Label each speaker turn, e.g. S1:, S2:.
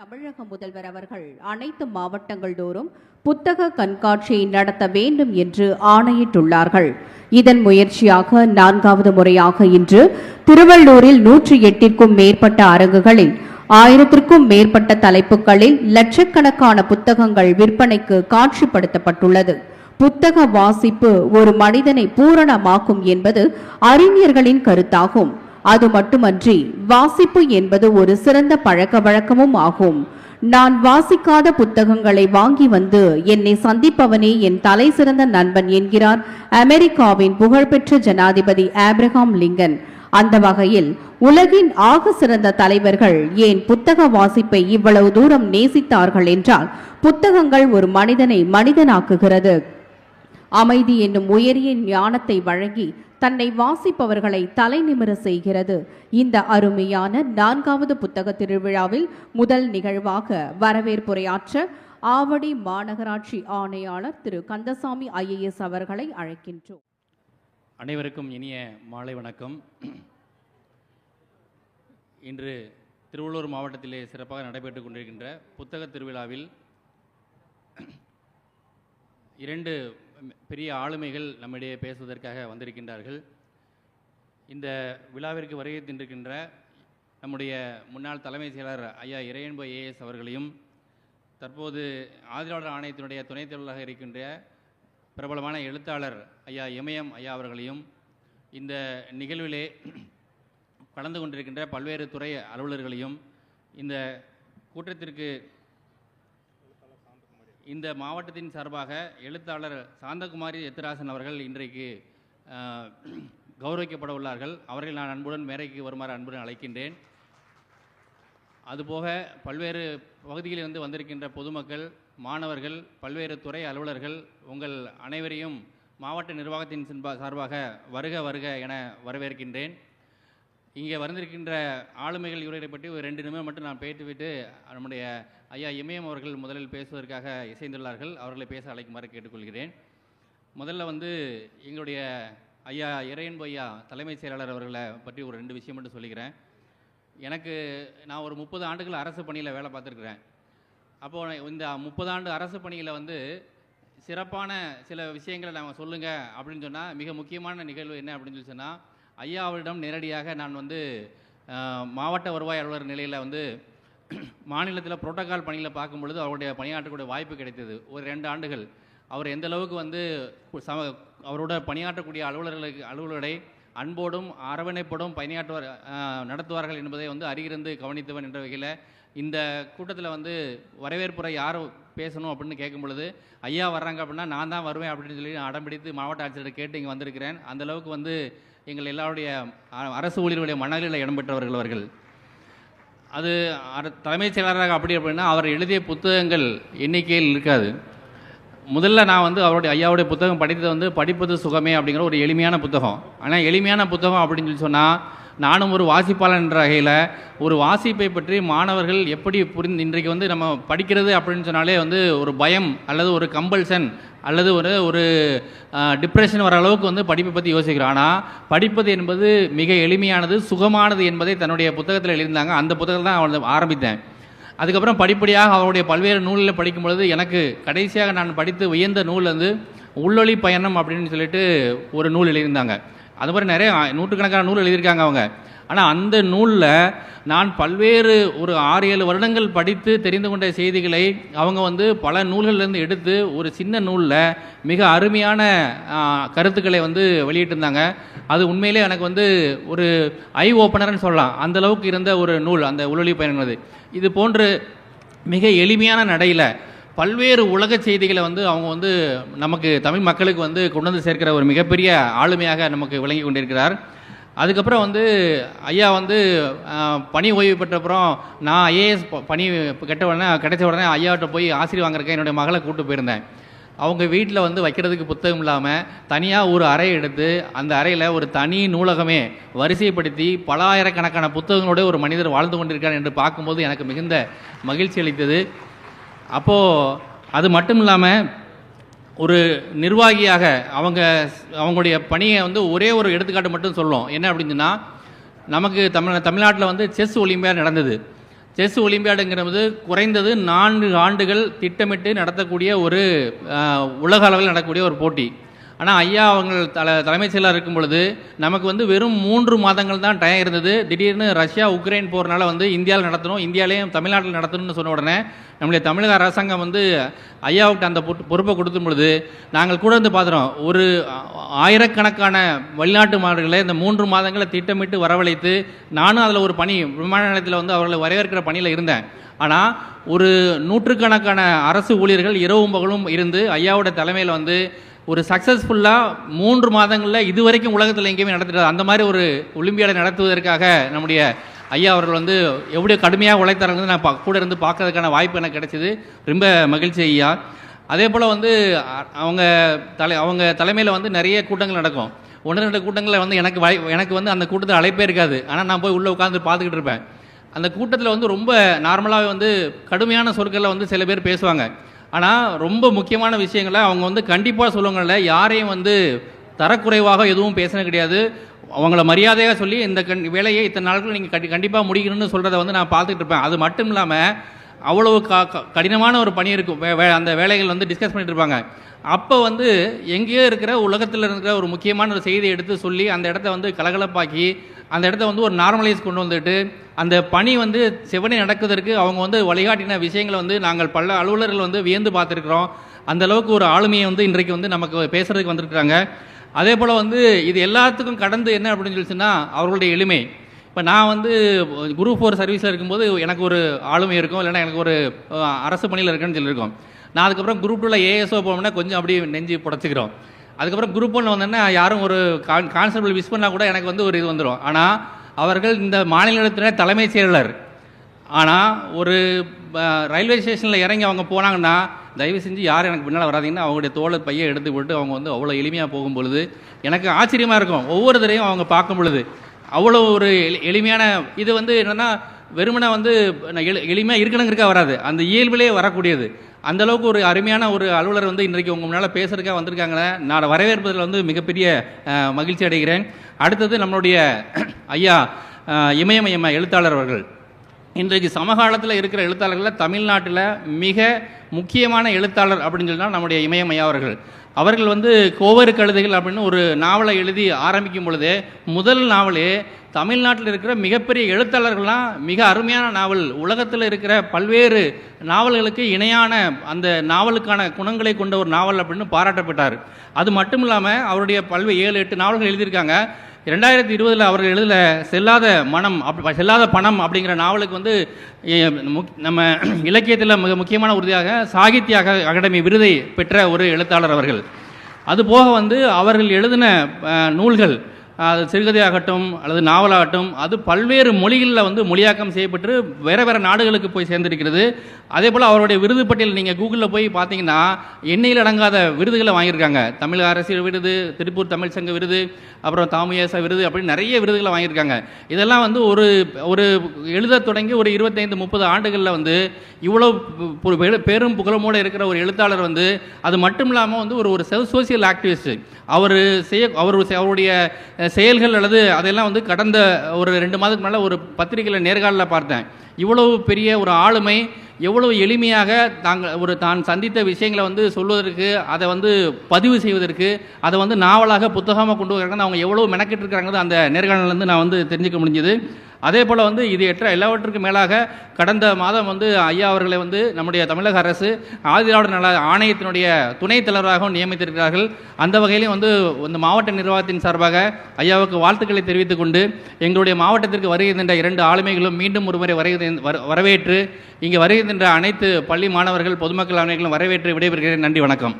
S1: தமிழக முதல்வர் அவர்கள் அனைத்து மாவட்டங்கள் தோறும் புத்தக கண்காட்சியை நடத்த வேண்டும் என்று ஆணையிட்டுள்ளார்கள். இதன் முயற்சியாக நான்காவது முறையாக இன்று திருவள்ளூரில் நூற்றி எட்டிற்கும் மேற்பட்ட அரங்குகளில் ஆயிரத்திற்கும் மேற்பட்ட தலைப்புகளில் லட்சக்கணக்கான புத்தகங்கள் விற்பனைக்கு காட்சிப்படுத்தப்பட்டுள்ளது. புத்தக வாசிப்பு ஒரு மனிதனை பூரணமாக்கும் என்பது அறிஞர்களின் கருத்தாகும். அது மட்டுமன்றி வாசிப்பு என்பது ஒரு சிறந்த பழக்க வழக்கமும் ஆகும். நான் வாசிக்காத புத்தகங்களை வாங்கி வந்து என்னை சந்திப்பவனே என் தலை சிறந்த நண்பன் என்கிறார் அமெரிக்காவின் புகழ்பெற்ற ஜனாதிபதி ஆப்ரஹாம் லிங்கன். அந்த வகையில் உலகின் ஆக சிறந்த தலைவர்கள் ஏன் புத்தக வாசிப்பை இவ்வளவு தூரம் நேசித்தார்கள் என்றால் புத்தகங்கள் ஒரு மனிதனை மனிதனாக்குகிறது. அமைதி என்னும் உயரிய ஞானத்தை வழங்கி தன்னை வாசிப்பவர்களை தலைநிமிர செய்கிறது. இந்த அருமையான நான்காவது புத்தக திருவிழாவில் முதல் நிகழ்வாக வரவேற்புரையாற்ற ஆவடி மாநகராட்சி ஆணையாளர் திரு. கந்தசாமி ஐஏஎஸ் அவர்களை அழைக்கின்றோம்.
S2: அனைவருக்கும் இனிய மாலை வணக்கம். இன்று திருவள்ளூர் மாவட்டத்திலே சிறப்பாக நடைபெற்றுக் கொண்டிருக்கின்ற புத்தக திருவிழாவில் இரண்டு பெரிய ஆளுமைகள் நம்மிடையே பேசுவதற்காக வந்திருக்கின்றார்கள். இந்த விழாவிற்கு வருகை தின்றிருக்கின்ற நம்முடைய முன்னாள் தலைமை செயலர் ஐயா இறையன்பு ஏஎஸ் அவர்களையும் தற்போது ஆதரவாளர் ஆணையத்தினுடைய துணைத் தலைவராக இருக்கின்ற பிரபலமான எழுத்தாளர் ஐயா இமயம் ஐயா அவர்களையும் இந்த நிகழ்விலே கலந்து கொண்டிருக்கின்ற பல்வேறு துறை அலுவலர்களையும் இந்த கூட்டத்திற்கு இந்த மாவட்டத்தின் சார்பாக எழுத்தாளர் சாந்தகுமாரி எத்திராசன் அவர்கள் இன்றைக்கு கௌரவிக்கப்பட உள்ளார்கள். அவர்கள் நான் அன்புடன் மேரைக்கு வருமாறு அன்புடன் அழைக்கின்றேன். அதுபோக பல்வேறு பகுதிகளிலிருந்து வந்திருக்கின்ற பொதுமக்கள் மாணவர்கள் பல்வேறு துறை அலுவலர்கள் உங்கள் அனைவரையும் மாவட்ட நிர்வாகத்தின் சின்பா- சார்பாக வருக வருக என வரவேற்கின்றேன். இங்கே வந்திருக்கின்ற ஆளுமைகள் இவர்களை பற்றி ஒரு ரெண்டு நிமிடம் மட்டும் நான் பேசிவிட்டு நம்முடைய ஐயா இமயம் அவர்கள் முதலில் பேசுவதற்காக இசைந்துள்ளார்கள். அவர்களை பேச அழைக்குமாறு கேட்டுக்கொள்கிறேன். முதல்ல வந்து எங்களுடைய ஐயா இறையன்பு ஐயா தலைமைச் செயலாளர் அவர்களை பற்றி ஒரு ரெண்டு விஷயம் மட்டும் சொல்லிக்கிறேன். எனக்கு நான் ஒரு முப்பது ஆண்டுகள் அரசு பணியில் வேலை பார்த்துருக்குறேன். அப்போது இந்த முப்பது ஆண்டு அரசு பணியில் வந்து சிறப்பான சில விஷயங்களை நாங்கள் சொல்லுங்கள் அப்படின்னு சொன்னால் மிக முக்கியமான நிகழ்வு என்ன அப்படின்னு சொல்லி சொன்னால் ஐயாவிடம் நேரடியாக நான் வந்து மாவட்ட வருவாய் அலுவலர் நிலையில் வந்து மாநிலத்தில் புரோட்டோக்கால் பணியில் பார்க்கும் பொழுது அவருடைய பணியாற்றக்கூடிய வாய்ப்பு கிடைத்தது. ஒரு ரெண்டு ஆண்டுகள். அவர் எந்த அளவுக்கு வந்து சம அவரோட பணியாற்றக்கூடிய அலுவலர்களுக்கு அலுவலரை அன்போடும் அரவணைப்போடும் பணியாற்றுவார் நடத்துவார்கள் என்பதை வந்து அருகிருந்து கவனித்தவன் என்ற வகையில் இந்த கூட்டத்தில் வந்து வரவேற்புரை யார் பேசணும் அப்படின்னு கேட்கும் பொழுது ஐயா வர்றாங்க அப்படின்னா நான் தான் வருவேன் அப்படின்னு சொல்லி அடம்பிடித்து மாவட்ட ஆட்சியர் கேட்டு இங்கே வந்திருக்கிறேன். அந்தளவுக்கு வந்து எங்கள் எல்லாருடைய அரசு ஊழியர்களுடைய மனநிலையில் இடம்பெற்றவர்கள் அவர்கள். அது அர- தலைமைச் செயலாளராக அப்படி அப்படின்னா அவர் எழுதிய புத்தகங்கள் எண்ணிக்கையில் இருக்காது. முதல்ல நான் வந்து அவருடைய ஐயாவுடைய புத்தகம் படித்தது வந்து படிப்பது சுகமே அப்படிங்கிற ஒரு எளிமையான புத்தகம். ஆனால் எளிமையான புத்தகம் அப்படின்னு சொல்லி சொன்னால் நானும் ஒரு வாசிப்பாளன் என்ற வகையில் ஒரு வாசிப்பை பற்றி மாணவர்கள் எப்படி புரிந்து இன்றைக்கு வந்து நம்ம படிக்கிறது அப்படின்னு சொன்னாலே வந்து ஒரு பயம் அல்லது ஒரு கம்பல்சன் அல்லது ஒரு ஒரு டிப்ரெஷன் வர அளவுக்கு வந்து படிப்பை பற்றி யோசிக்கிறோம். ஆனால் படிப்பது என்பது மிக எளிமையானது சுகமானது என்பதை தன்னுடைய புத்தகத்தில் எழுதியிருந்தாங்க. அந்த புத்தகத்தில் தான் அவன் ஆரம்பித்தேன். அதுக்கப்புறம் படிப்படியாக அவருடைய பல்வேறு நூலில் படிக்கும் பொழுது எனக்கு கடைசியாக நான் படித்து உயர்ந்த நூல் வந்து உள்ளொளி பயணம் அப்படின்னு சொல்லிட்டு ஒரு நூல் எழுதியிருந்தாங்க. அது மாதிரி நிறைய நூற்றுக்கணக்கான நூல் எழுதியிருக்காங்க அவங்க. ஆனால் அந்த நூலில் நான் பல்வேறு ஒரு ஆறு ஏழு வருடங்கள் படித்து தெரிந்து கொண்ட செய்திகளை அவங்க வந்து பல நூல்கள்லேருந்து எடுத்து ஒரு சின்ன நூலில் மிக அருமையான கருத்துக்களை வந்து வெளியிட்டிருந்தாங்க. அது உண்மையிலே எனக்கு வந்து ஒரு ஐ ஓப்பனர்னு சொல்லலாம். அந்தளவுக்கு இருந்த ஒரு நூல் அந்த உளொலி பயணம் இது போன்று மிக எளிமையான நடையில் பல்வேறு உலக செய்திகளை வந்து அவங்க வந்து நமக்கு தமிழ் மக்களுக்கு வந்து கொண்டு வந்து சேர்க்கிற ஒரு மிகப்பெரிய ஆளுமையாக நமக்கு விளங்கி கொண்டிருக்கிறார். அதுக்கப்புறம் வந்து ஐயா வந்து பணி ஓய்வு பெற்ற அப்புறம் நான் ஐஏஎஸ் பணி கெட்ட உடனே கிடைச்ச உடனே ஐயாட்ட போய் ஆசிரியர் வாங்குறதுக்கு என்னுடைய மகளை கூப்பிட்டு போயிருந்தேன். அவங்க வீட்டில் வந்து வைக்கிறதுக்கு புத்தகம் இல்லாமல் தனியாக ஒரு அறை எடுத்து அந்த அறையில் ஒரு தனி நூலகமே வரிசைப்படுத்தி பல ஆயிரக்கணக்கான புத்தகங்களோட ஒரு மனிதர் வாழ்ந்து கொண்டிருக்கார் என்று பார்க்கும்போது எனக்கு மிகுந்த மகிழ்ச்சி அளித்தது. அப்போது அது மட்டும் இல்லாமல் ஒரு நிர்வாகியாக அவங்க அவங்களுடைய பணியை வந்து ஒரே ஒரு எடுத்துக்காட்டு மட்டும் சொல்லும் என்ன அப்படின்னா நமக்கு தமிழ் தமிழ்நாட்டில் வந்து செஸ் ஒலிம்பியாட் நடந்தது. செஸ் ஒலிம்பியாடுங்கிறது குறைந்தது நான்கு ஆண்டுகள் திட்டமிட்டு நடத்தக்கூடிய ஒரு உலக அளவில் நடக்கக்கூடிய ஒரு போட்டி. ஆனால் ஐயா அவங்க தல தலைமைச் செயலாக இருக்கும் பொழுது நமக்கு வந்து வெறும் மூன்று மாதங்கள் தான் டைம் இருந்தது. திடீர்னு ரஷ்யா உக்ரைன் போகிறனால வந்து இந்தியாவில் நடத்தணும் இந்தியாவிலேயும் தமிழ்நாட்டில் நடத்தணும்னு சொன்ன உடனே நம்முடைய தமிழக அரசாங்கம் வந்து ஐயாவுக்கு அந்த பொறுப்பை கொடுத்தும் பொழுது நாங்கள் கூட வந்து பார்த்துறோம் ஒரு ஆயிரக்கணக்கான வெளிநாட்டு மாணவர்களை இந்த மூன்று மாதங்களை திட்டமிட்டு வரவழைத்து நானும் அதில் ஒரு பணி விமான நிலையத்தில் வந்து அவர்களை வரவேற்கிற பணியில் இருந்தேன். ஆனால் ஒரு நூற்றுக்கணக்கான அரசு ஊழியர்கள் இரவும் பகலும் இருந்து ஐயாவோட தலைமையில் வந்து ஒரு சக்ஸஸ்ஃபுல்லாக மூன்று மாதங்களில் இதுவரைக்கும் உலகத்தில் எங்கேயுமே நடத்திட்டு அந்த மாதிரி ஒரு ஒலிம்பியாடை நடத்துவதற்காக நம்முடைய ஐயா அவர்கள் வந்து எப்படி கடுமையாக உழைத்தார்கள் நான் பா- கூட இருந்து பார்க்கறதுக்கான வாய்ப்பு எனக்கு கிடைச்சிது. ரொம்ப மகிழ்ச்சி ஐயா. அதே போல் வந்து அவங்க தலை அவங்க தலைமையில் வந்து நிறைய கூட்டங்கள் நடக்கும். ஒன்று ரெண்டு கூட்டங்களில் வந்து எனக்கு வாய் எனக்கு வந்து அந்த கூட்டத்தில் அழைப்பே இருக்காது. ஆனால் நான் போய் உள்ளே உட்காந்து பார்த்துக்கிட்டு இருப்பேன். அந்த கூட்டத்தில் வந்து ரொம்ப நார்மலாகவே வந்து கடுமையான சொற்களில் வந்து சில பேர் பேசுவாங்க. ஆனால் ரொம்ப முக்கியமான விஷயங்களை அவங்க வந்து கண்டிப்பாக சொல்லுவாங்கல்ல யாரையும் வந்து தரக்குறைவாக எதுவும் பேசினது கிடையாது. அவங்கள மரியாதையாக சொல்லி இந்த கண் வேலையை இத்தனை நாட்கள் நீங்கள் கண்டி கண்டிப்பாக முடிக்கணும்னு சொல்கிறத வந்து நான் பார்த்துட்டு இருப்பேன். அது மட்டும் இல்லாமல் அவ்வளவு க க- கடினமான ஒரு பணி இருக்கும். வே- வே- அந்த வேலைகள் வந்து டிஸ்கஸ் பண்ணிட்டு இருப்பாங்க. அப்போ வந்து எங்கேயோ இருக்கிற உலகத்தில் இருக்கிற ஒரு முக்கியமான ஒரு செய்தியை எடுத்து சொல்லி அந்த இடத்த வந்து கலகலப்பாக்கி அந்த இடத்த வந்து ஒரு நார்மலைஸ் கொண்டு வந்துட்டு அந்த பணி வந்து செவனே நடக்குவதற்கு அவங்க வந்து வழிகாட்டின விஷயங்களை வந்து நாங்கள் பல அலுவலர்கள் வந்து வியந்து பார்த்துருக்குறோம். அந்த அளவுக்கு ஒரு ஆளுமையை வந்து இன்றைக்கு வந்து நமக்கு பேசுகிறதுக்கு வந்திருக்கிறாங்க. அதே போல் வந்து இது எல்லாத்துக்கும் கடந்து என்ன அப்படின்னு சொல்லிச்சுன்னா அவர்களுடைய எளிமை. இப்போ நான் வந்து குரூப் ஃபோர் சர்வீஸில் இருக்கும்போது எனக்கு ஒரு ஆளுமை இருக்கும் இல்லைன்னா எனக்கு ஒரு அரசு பணியில் இருக்குன்னு சொல்லியிருக்கோம். நான் அதுக்கப்புறம் குரூப் டூவில் ஏஎஸ்ஓ போனோம்னா கொஞ்சம் அப்படியே நெஞ்சு புடச்சிக்கிறோம். அதுக்கப்புறம் குரூப் ஒன்று வந்தோன்னா யாரும் ஒரு கான் கான்ஸ்டபிள் மிஸ் பண்ணால் கூட எனக்கு வந்து ஒரு இது வந்துடும் ஆனால் அவர்கள் இந்த மாநிலத்தினர் தலைமைச் செயலர். ஆனால் ஒரு ரயில்வே ஸ்டேஷனில் இறங்கி அவங்க போனாங்கன்னா தயவு செஞ்சு யாரும் எனக்கு பின்னால் வராதிங்கன்னா அவங்களுடைய தோலை பையை எடுத்து போட்டு அவங்க வந்து அவ்வளோ எளிமையாக போகும் பொழுது எனக்கு ஆச்சரியமாக இருக்கும். ஒவ்வொரு தடையும் அவங்க பார்க்கும் பொழுது. அவ்வளோ ஒரு எளி- எளிமையான இது வந்து என்னென்னா வெறுமனை வந்து நான் எளி எளிமையாக இருக்கணுங்கிறக்கா வராது. அந்த இயல்பிலே வரக்கூடியது. அந்தளவுக்கு ஒரு அருமையான ஒரு அலுவலர் வந்து இன்றைக்கு உங்கள் முன்னால் பேசுகிறக்காக வந்திருக்காங்க நான் வரவேற்பதில் வந்து மிகப்பெரிய மகிழ்ச்சி அடைகிறேன். அடுத்தது நம்மளுடைய ஐயா இமயமயம்மா எழுத்தாளர் அவர்கள். இன்றைக்கு சமகாலத்தில் இருக்கிற எழுத்தாளர்களில் தமிழ்நாட்டில் மிக முக்கியமான எழுத்தாளர் அப்படின்னு சொன்னால் நம்முடைய இமயமையா அவர்கள். அவர்கள் வந்து கோவரு கழுதைகள் அப்படின்னு ஒரு நாவலை எழுதி ஆரம்பிக்கும் பொழுதே முதல் நாவலே தமிழ்நாட்டில் இருக்கிற மிகப்பெரிய எழுத்தாளர்கள்லாம் மிக அருமையான நாவல். உலகத்தில் இருக்கிற பல்வேறு நாவல்களுக்கு இணையான அந்த நாவலுக்கான குணங்களை கொண்ட ஒரு நாவல் அப்படின்னு பாராட்டப்பட்டார். அது மட்டும் இல்லாமல் அவருடைய பல்வேறு ஏழு எட்டு நாவல்கள் எழுதியிருக்காங்க. ரெண்டாயிரத்தி இருபதில் அவர்கள் எழுதல செல்லாத மனம் அப் செல்லாத பணம் அப்படிங்கிற நாவலுக்கு வந்து முக்- நம்ம இலக்கியத்தில் மிக முக்கியமான உறுதியாக சாகித்ய அகாடமி விருதை பெற்ற ஒரு எழுத்தாளர் அவர்கள். அதுபோக வந்து அவர்கள் எழுதின நூல்கள் அது சிறுகதையாகட்டும் அல்லது நாவலாகட்டும் அது பல்வேறு மொழிகளில் வந்து மொழியாக்கம் செய்யப்பட்டு வேற வேறு நாடுகளுக்கு போய் சேர்ந்திருக்கிறது. அதே போல் அவருடைய விருது பட்டியல் நீங்கள் கூகுளில் போய் பார்த்தீங்கன்னா எண்ணெயில் அடங்காத விருதுகளை வாங்கியிருக்காங்க. தமிழ் அரசியல் விருது திருப்பூர் தமிழ் சங்க விருது அப்புறம் தாமுயேச விருது அப்படின்னு நிறைய விருதுகளை வாங்கியிருக்காங்க. இதெல்லாம் வந்து ஒரு ஒரு எழுத தொடங்கி ஒரு இருபத்தைந்து முப்பது ஆண்டுகளில் வந்து இவ்வளோ பெரு- பெரும் புகழமோடு இருக்கிற ஒரு எழுத்தாளர் வந்து அது மட்டும் இல்லாமல் வந்து ஒரு ஒரு சோசியல் ஆக்டிவிஸ்ட். அவர் செய்ய அவர் அவருடைய செயல்கள் அல்லது அதெல்லாம் வந்து கடந்த ஒரு ரெண்டு மாதத்துக்கு மேலே ஒரு பத்திரிகையில் நேர்காணலில் பார்த்தேன். இவ்வளவு பெரிய ஒரு ஆளுமை எவ்வளவு எளிமையாக தாங்கள் ஒரு தான் சந்தித்த விஷயங்களை வந்து சொல்வதற்கு அதை வந்து பதிவு செய்வதற்கு அதை வந்து நாவலாக புத்தகமாக கொண்டு வர்றாங்க அவங்க எவ்வளவு மெனக்கிட்டு இருக்கிறாங்கிறது அந்த நேர்காணலேருந்து நான் வந்து தெரிஞ்சுக்க முடிஞ்சது. அதே போல் வந்து இது எற்ற எல்லாவற்றுக்கும் மேலாக கடந்த மாதம் வந்து ஐயா அவர்களை வந்து நம்முடைய தமிழக அரசு ஆதிராவிட நல ஆணையத்தினுடைய துணைத் தலைவராகவும் நியமித்திருக்கிறார்கள். அந்த வகையிலும் வந்து இந்த மாவட்ட நிர்வாகத்தின் சார்பாக ஐயாவுக்கு வாழ்த்துக்களை தெரிவித்துக் கொண்டு எங்களுடைய மாவட்டத்திற்கு வருகின்ற இரண்டு ஆளுமைகளும் மீண்டும் ஒருமுறை வருகை வரவேற்று இங்கே வருகின்ற அனைத்து பள்ளி மாணவர்கள் பொதுமக்கள் அனைவர்களும் வரவேற்று விடைபெறுகிறேன். நன்றி வணக்கம்.